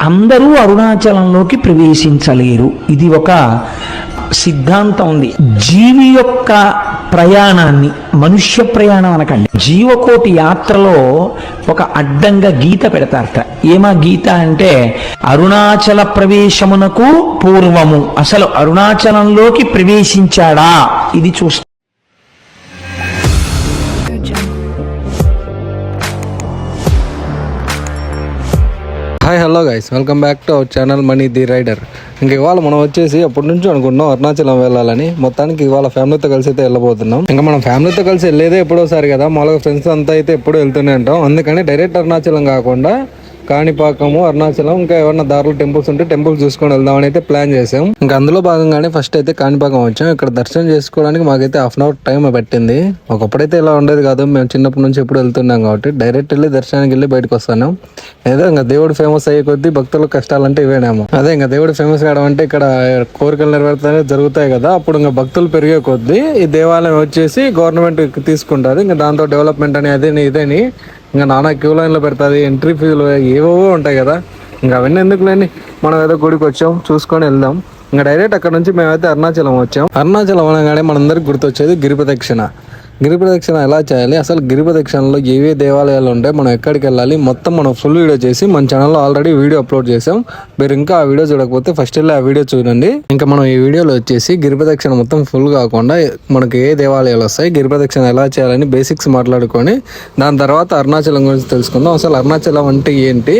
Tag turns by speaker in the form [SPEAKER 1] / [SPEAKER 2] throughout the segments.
[SPEAKER 1] అందరూ అరుణాచలంలోకి ప్రవేశించలేరు. ఇది ఒక సిద్ధాంతం ఉంది. జీవి యొక్క ప్రయాణాన్ని మనుష్య ప్రయాణం అనకండి. జీవకోటి యాత్రలో ఒక అడ్డంగా గీత పెడతారట. ఏమా గీత అంటే అరుణాచల ప్రవేశమునకు పూర్వము. అసలు అరుణాచలంలోకి ప్రవేశించాడా? ఇది చూస్తా
[SPEAKER 2] hi hello guys welcome back to our channel money the rider ఇంక ఇవాళ మనం వచ్చేసి అప్పటి నుంచి అనుకున్నాం అరుణాచలం వెళ్ళాలని. మొత్తానికి ఇవాళ ఫ్యామిలీతో కలిసి అయితే వెళ్ళబోతున్నాం. ఇంకా మనం ఫ్యామిలీతో కలిసి వెళ్ళేదే ఎప్పుడోసారి కదా. మామూలుగా ఫ్రెండ్స్ అంతా అయితే ఎప్పుడు వెళ్తూనే ఉంటాం. అందుకని డైరెక్ట్ అరుణాచలం కాకుండా కాణిపాకము అరుణాచలం ఇంకా ఏమన్నా దారిలో టెంపుల్స్ ఉంటే టెంపుల్స్ చూసుకొని వెళ్దామని అయితే ప్లాన్ చేసాం ఇంకా అందులో భాగంగానే ఫస్ట్ అయితే కాణిపాకం వచ్చాం. ఇక్కడ దర్శనం చేసుకోవడానికి మాకైతే హాఫ్ అన్ అవర్ టైం పట్టింది. ఒకప్పుడైతే ఇలా ఉండేది కాదు. మేము చిన్నప్పటి నుంచి ఎప్పుడు వెళ్తున్నాం కాబట్టి డైరెక్ట్ వెళ్ళి దర్శనానికి వెళ్ళి బయటకు వస్తాను. ఏదో ఇంకా దేవుడు ఫేమస్ అయ్యే కొద్దీ భక్తుల కష్టాలంటే ఇవేనేమో. అదే ఇంకా దేవుడు ఫేమస్ కావడం అంటే ఇక్కడ కోరికలు నెరవేరుతానే జరుగుతాయి కదా. అప్పుడు ఇంకా భక్తులు పెరిగే కొద్దీ ఈ దేవాలయం వచ్చేసి గవర్నమెంట్ తీసుకుంటారు. ఇంకా దాంతో డెవలప్మెంట్ అనేది ఇదేని ఇంకా నానా క్యూ లైన్లో పెడుతుంది ఎంట్రీ ఫీజులు ఏవో ఉంటాయి కదా. ఇంకా అవన్నీ ఎందుకు లేని మనం ఏదో గుడికి వచ్చాం చూసుకొని వెళ్దాం. ఇంకా డైరెక్ట్ అక్కడ నుంచి మేమైతే అరుణాచలం వచ్చాం. అరుణాచలం అనగానే మనందరికి గుర్తొచ్చేది గిరి ప్రదక్షిణ గిరి ప్రదక్షిణ ఎలా చేయాలి? అసలు గిరి ప్రదక్షిణలో ఏవే దేవాలయాలు ఉంటాయి మనం ఎక్కడికి వెళ్ళాలి? మొత్తం మనం ఫుల్ వీడియో చేసి మన ఛానల్లో ఆల్రెడీ వీడియో అప్లోడ్ చేసాం. మీరు ఇంకా ఆ వీడియో చూడకపోతే ఫస్ట్ వెళ్ళి ఆ వీడియో చూడండి. ఇంకా మనం ఈ వీడియోలో వచ్చేసి గిరి ప్రదక్షిణ మొత్తం ఫుల్ కాకుండా మనకి ఏ దేవాలయాలు వస్తాయి గిరి ప్రదక్షిణ ఎలా చేయాలని బేసిక్స్ మాట్లాడుకొని దాని తర్వాత అరుణాచలం గురించి తెలుసుకుందాం. అసలు అరుణాచలం అంటే ఏంటి?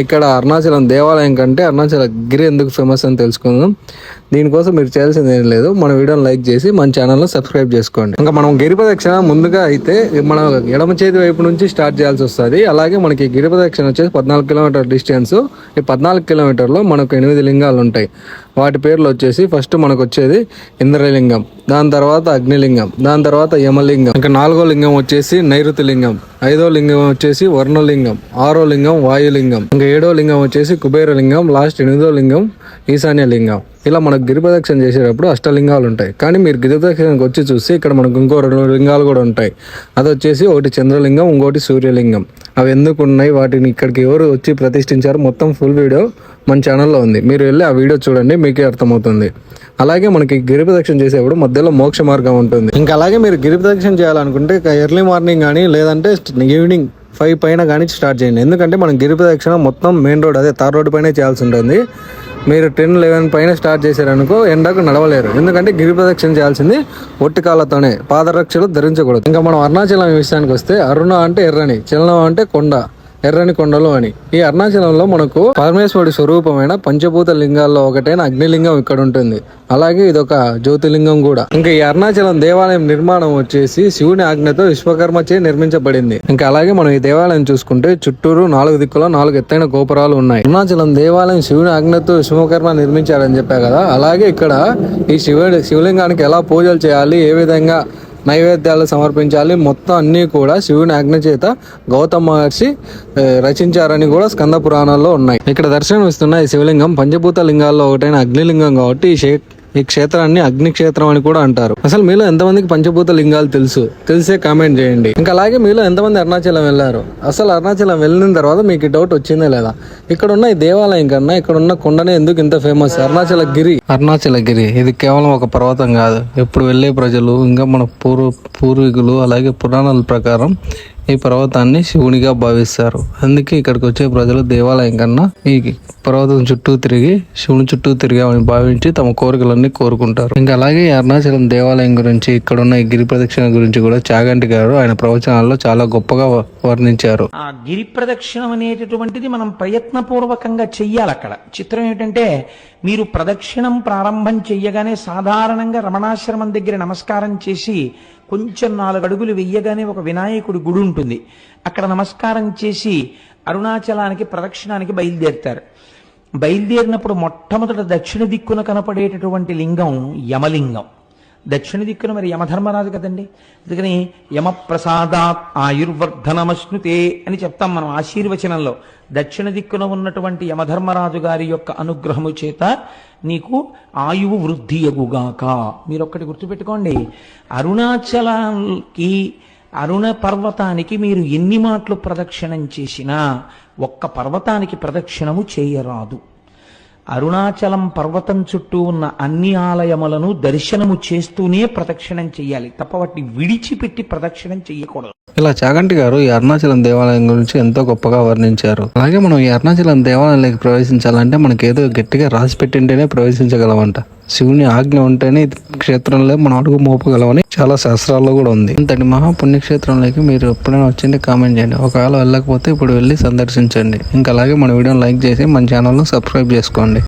[SPEAKER 2] ఇక్కడ అరుణాచలం దేవాలయం కంటే అరుణాచల గిరి ఎందుకు ఫేమస్ అని తెలుసుకుందాం. దీనికోసం మీరు చేయాల్సింది ఏం లేదు. మన వీడియోని లైక్ చేసి మన ఛానల్ను సబ్స్క్రైబ్ చేసుకోండి. ఇంకా మనం గిరి ప్రదక్షిణ ముందుగా అయితే మనం ఎడమ చేతి వైపు నుంచి స్టార్ట్ చేయాల్సి వస్తుంది. అలాగే మనకి గిరి ప్రదక్షిణ వచ్చేసి పద్నాలుగు కిలోమీటర్ డిస్టెన్స్. ఈ పద్నాలుగు కిలోమీటర్లో మనకు ఎనిమిది లింగాలు ఉంటాయి వాటి పేర్లు వచ్చేసి ఫస్ట్ మనకు వచ్చేది ఇంద్రలింగం దాని తర్వాత అగ్నిలింగం దాని తర్వాత యమలింగం. ఇంకా నాలుగో లింగం వచ్చేసి నైరుతి లింగం ఐదో లింగం వచ్చేసి వర్ణలింగం ఆరో లింగం వాయులింగం ఇంకా ఏడో లింగం వచ్చేసి కుబేరలింగం లాస్ట్ ఎనిమిదో లింగం ఈశాన్య లింగం ఇలా మనకు గిరిప్రదక్షిణ చేసేటప్పుడు అష్టలింగాలు ఉంటాయి. కానీ మీరు గిరిప్రదక్షిణకి వచ్చి చూస్తే ఇక్కడ మనకు ఇంకో రెండు లింగాలు కూడా ఉంటాయి. అది వచ్చేసి ఒకటి చంద్రలింగం ఇంకోటి సూర్యలింగం. అవి ఎందుకు ఉన్నాయి? వాటిని ఇక్కడికి ఎవరు వచ్చి ప్రతిష్ఠించారు? మొత్తం ఫుల్ వీడియో మన ఛానల్లో ఉంది. మీరు వెళ్ళి ఆ వీడియో చూడండి మీకే అర్థమవుతుంది. అలాగే మనకి గిరి ప్రదక్షిణ చేసేప్పుడు మధ్యలో మోక్ష మార్గం ఉంటుంది. ఇంకా అలాగే మీరు గిరి ప్రదక్షిణ చేయాలనుకుంటే ఎర్లీ మార్నింగ్ కానీ లేదంటే ఈవినింగ్ ఫైవ్ పైన కానీ స్టార్ట్ చేయండి. ఎందుకంటే మనం గిరి ప్రదక్షిణ మొత్తం మెయిన్ రోడ్ అదే తార్ రోడ్ పైనే చేయాల్సి ఉంటుంది. మీరు టెన్ లెవెన్ పైన స్టార్ట్ చేశారనుకో ఎండకు నడవలేరు. ఎందుకంటే గిరి ప్రదక్షిణ చేయాల్సింది ఒట్టి కాళ్ళతోనే. పాదరక్షలు ధరించకూడదు. ఇంకా మనం అరుణాచలం విషయానికి వస్తే అరుణ అంటే ఎర్రని చలనం అంటే కొండ. ఎర్రని కొండలు అని. ఈ అరుణాచలంలో మనకు పరమేశ్వరుడి స్వరూపమైన పంచభూత లింగాల్లో ఒకటైన అగ్నిలింగం ఇక్కడ ఉంటుంది. అలాగే ఇదొక జ్యోతిలింగం కూడా. ఇంకా ఈ అరుణాచలం దేవాలయం నిర్మాణం వచ్చేసి శివుని ఆజ్ఞతో విశ్వకర్మ చే నిర్మించబడింది. ఇంకా అలాగే మనం ఈ దేవాలయం చూసుకుంటే చుట్టూరు నాలుగు దిక్కులో నాలుగు ఎత్తైన గోపురాలు ఉన్నాయి. అరుణాచలం దేవాలయం శివుని ఆజ్ఞతో విశ్వకర్మ నిర్మించారని చెప్పా కదా. అలాగే ఇక్కడ ఈ శివుడి శివలింగానికి ఎలా పూజలు చేయాలి ఏ విధంగా నైవేద్యాలు సమర్పించాలి. మొత్తం అన్నీ కూడా శివుని ఆజ్ఞ చేత గౌతమ మహర్షి రచించారని కూడా స్కంద పురాణాల్లో ఉన్నాయి. ఇక్కడ దర్శనం ఇస్తున్న ఈ శివలింగం పంచభూత లింగాల్లో ఒకటైన అగ్నిలింగం కాబట్టి ఈ ఈ క్షేత్రాన్ని అగ్ని క్షేత్రం అని కూడా అంటారు. అసలు మీలో ఎంతమందికి పంచభూత లింగాలు తెలుసు? తెలిసే కామెంట్ చేయండి. ఇంకా అలాగే మీలో ఎంతమంది అరుణాచలం వెళ్ళారు? అసలు అరుణాచలం వెళ్ళిన తర్వాత మీకు డౌట్ వచ్చిందా లేదా? ఇక్కడ ఉన్న ఈ దేవాలయం కన్నా ఇక్కడ ఉన్న కొండనే ఎందుకు ఇంత ఫేమస్? అరుణాచల గిరి అరుణాచల గిరి ఇది కేవలం ఒక పర్వతం కాదు. ఎప్పుడు వెళ్ళే ప్రజలు ఇంకా మన పూర్వ పూర్వీకులు అలాగే పురాణాల ప్రకారం ఈ పర్వతాన్ని శివునిగా భావిస్తారు. అందుకే ఇక్కడికి వచ్చే ప్రజలు దేవాలయం కన్నా ఈ పర్వతం చుట్టూ తిరిగి శివుని చుట్టూ తిరిగామని భావించి తమ కోరికలన్నీ కోరుకుంటారు. ఇంకా అలాగే అరుణాచలం దేవాలయం గురించి ఇక్కడ ఉన్న ఈ గిరి ప్రదక్షిణ గురించి కూడా చాగంటి గారు ఆయన ప్రవచనాల్లో చాలా గొప్పగా వర్ణించారు.
[SPEAKER 1] ఆ గిరి ప్రదక్షిణం అనేటటువంటిది మనం ప్రయత్నపూర్వకంగా చెయ్యాలి అక్కడ. చిత్రం ఏంటంటే మీరు ప్రదక్షిణం ప్రారంభం చెయ్యగానే సాధారణంగా రమణాశ్రమం దగ్గర నమస్కారం చేసి కొంచెం నాలుగు అడుగులు వెయ్యగానే ఒక వినాయకుడి గుడి ఉంటుంది. అక్కడ నమస్కారం చేసి అరుణాచలానికి ప్రదక్షిణానికి బయలుదేరుతారు. బయలుదేరినప్పుడు మొట్టమొదట దక్షిణ దిక్కున కనపడేటటువంటి లింగం యమలింగం. దక్షిణ దిక్కున మరి యమధర్మరాజు కదండి. అందుకని యమప్రసాదాత్ ఆయుర్వర్ధనమశ్నుతే అని చెప్తాం మనం ఆశీర్వచనంలో. దక్షిణ దిక్కున ఉన్నటువంటి యమధర్మరాజు గారి యొక్క అనుగ్రహము చేత నీకు ఆయువు వృద్ధి ఎగుగాక. మీరు ఒక్కటి గుర్తుపెట్టుకోండి. అరుణాచలానికి అరుణ పర్వతానికి మీరు ఎన్ని మాటలు ప్రదక్షిణం చేసినా ఒక్క పర్వతానికి ప్రదక్షిణము చేయరాదు. అరుణాచలం పర్వతం చుట్టూ ఉన్న అన్ని ఆలయములను దర్శనము చేస్తూనే ప్రదక్షిణం చేయాలి తప్ప వాటిని విడిచిపెట్టి ప్రదక్షిణం చేయకూడదు
[SPEAKER 2] ఇలా చాగంటి గారు ఈ అరుణాచలం దేవాలయం గురించి ఎంతో గొప్పగా వర్ణించారు. అలాగే మనం ఈ అరుణాచలం దేవాలయంలోకి ప్రవేశించాలంటే మనకి ఏదో గట్టిగా రాసి పెట్టింటేనే ప్రవేశించగలమంట. శివుని ఆజ్ఞ ఉంటేనే క్షేత్రంలో మనం అడుగు మోపగలమని చాలా శాస్త్రాల్లో కూడా ఉంది. ఇంతటి మహా పుణ్యక్షేత్రంలోకి మీరు ఎప్పుడైనా వచ్చింది కామెంట్ చేయండి. ఒకవేళ వెళ్ళకపోతే ఇప్పుడు వెళ్ళి సందర్శించండి. ఇంకా అలాగే మన వీడియోని లైక్ చేసి మన ఛానల్ను సబ్స్క్రైబ్ చేసుకోండి.